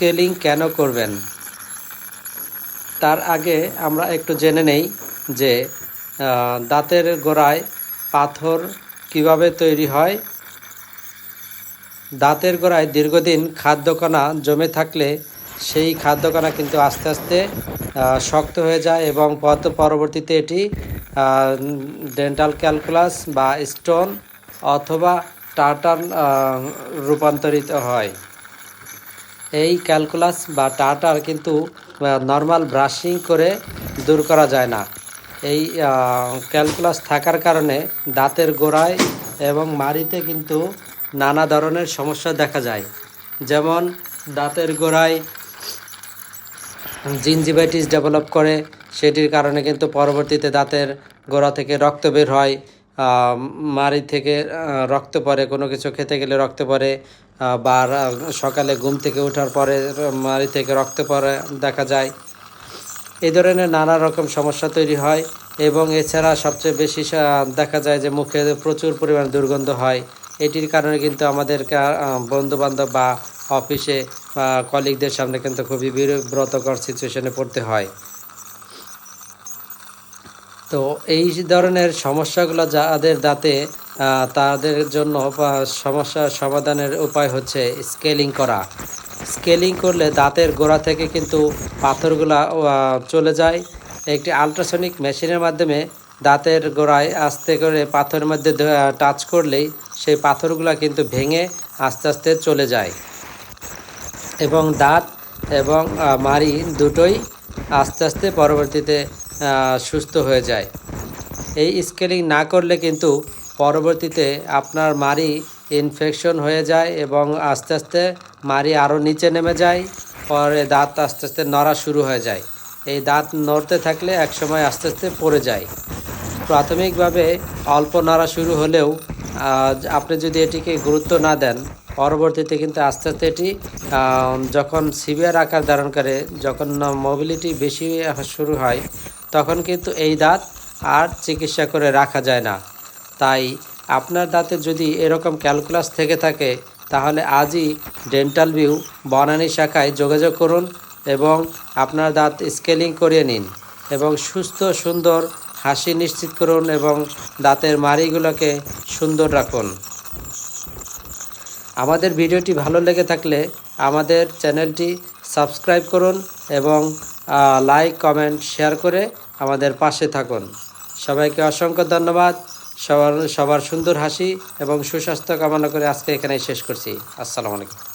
Scaling কেন করবেন? তার আগে আমরা একটু জেনে নেই যে দাঁতের গোড়ায় পাথর কীভাবে তৈরি হয়। দাঁতের গোড়ায় দীর্ঘদিন খাদ্যকণা জমে থাকলে সেই খাদ্যকণা কিন্তু আস্তে আস্তে শক্ত হয়ে যায় এবং পত পরবর্তীতে এটি ডেন্টাল ক্যালকুলাস বা স্টোন অথবা টার্টার রূপান্তরিত হয়। এই ক্যালকুলাস বা টাটার কিন্তু নর্মাল ব্রাশিং করে দূর করা যায় না। এই ক্যালকুলাস থাকার কারণে দাঁতের গোড়ায় এবং মাড়িতে কিন্তু নানা ধরনের সমস্যা দেখা যায়। যেমন দাঁতের গোড়ায় জিনজিভাইটিস ডেভেলপ করে, সেটির কারণে কিন্তু পরবর্তীতে দাঁতের গোড়া থেকে রক্ত বের হয়। মাড়ি থেকে রক্ত পড়ে কোনো কিছু খেতে গেলে রক্ত আহ, বা সকালে ঘুম থেকে ওঠার পরে মাড়ি থেকে রক্ত পড়ে দেখা যায়। এই ধরনের নানা রকম সমস্যা তৈরি হয় এবং এছাড়া সবচেয়ে বেশি দেখা যায় যে মুখে প্রচুর পরিমাণ দুর্গন্ধ হয়। এটির কারণে কিন্তু আমাদেরকে বন্ধু বান্ধব বা অফিসে কলিগদের সামনে কিন্তু খুবই বিব্রতকর সিচুয়েশনে পড়তে হয়। তো এই ধরনের সমস্যাগুলো যাদের দাঁতে তাদের জন্য বা সমস্যার সমাধানের উপায় হচ্ছে স্কেলিং করা। স্কেলিং করলে দাঁতের গোড়া থেকে কিন্তু পাথরগুলা চলে যায়। একটি আলট্রাসনিক মেশিনের মাধ্যমে দাঁতের গোড়ায় আস্তে করে পাথরের মধ্যে টাচ করলেই সেই পাথরগুলা কিন্তু ভেঙে আস্তে আস্তে চলে যায়। এবং দাঁত এবং মারি দুটোই আস্তে আস্তে পরবর্তীতে সুস্থ হয়ে যায়। এই স্কেলিং না করলে কিন্তু পরবর্তীতে আপনার মারি ইনফেকশন হয়ে যায় এবং আস্তে আস্তে মারি আরও নিচে নেমে যায়, পরে দাঁত আস্তে আস্তে নড়া শুরু হয়ে যায়। এই দাঁত নড়তে থাকলে একসময় আস্তে আস্তে পড়ে যায়। প্রাথমিকভাবে অল্প নড়া শুরু হলেও আপনি যদি এটিকে গুরুত্ব না দেন, পরবর্তীতে কিন্তু আস্তে আস্তে এটি যখন সিভিয়ার আকার ধারণ করে, যখন মোবিলিটি বেশি শুরু হয় তখন কিন্তু এই দাঁত আর চিকিৎসা করে রাখা যায় না। তাই আপনার দাঁতে যদি এরকম ক্যালকুলাস থেকে থাকে, তাহলে আজই ডেন্টাল ভিউ বনানী শাখায় যোগাযোগ করুন এবং আপনার দাঁত স্কেলিং করিয়ে নিন এবং সুস্থ, সুন্দর হাসি নিশ্চিত করুন এবং দাঁতের মাড়িগুলোকে সুন্দর রাখুন। আমাদের ভিডিওটি ভালো লেগে থাকলে আমাদের চ্যানেলটি সাবস্ক্রাইব করুন এবং লাইক কমেন্ট শেয়ার করে আমাদের পাশে থাকুন। সবাইকে অসংখ্য ধন্যবাদ। সবার সবার সুন্দর হাসি এবং সুস্বাস্থ্য কামনা করে আজকে এখানেই শেষ করছি। আসসালামু আলাইকুম।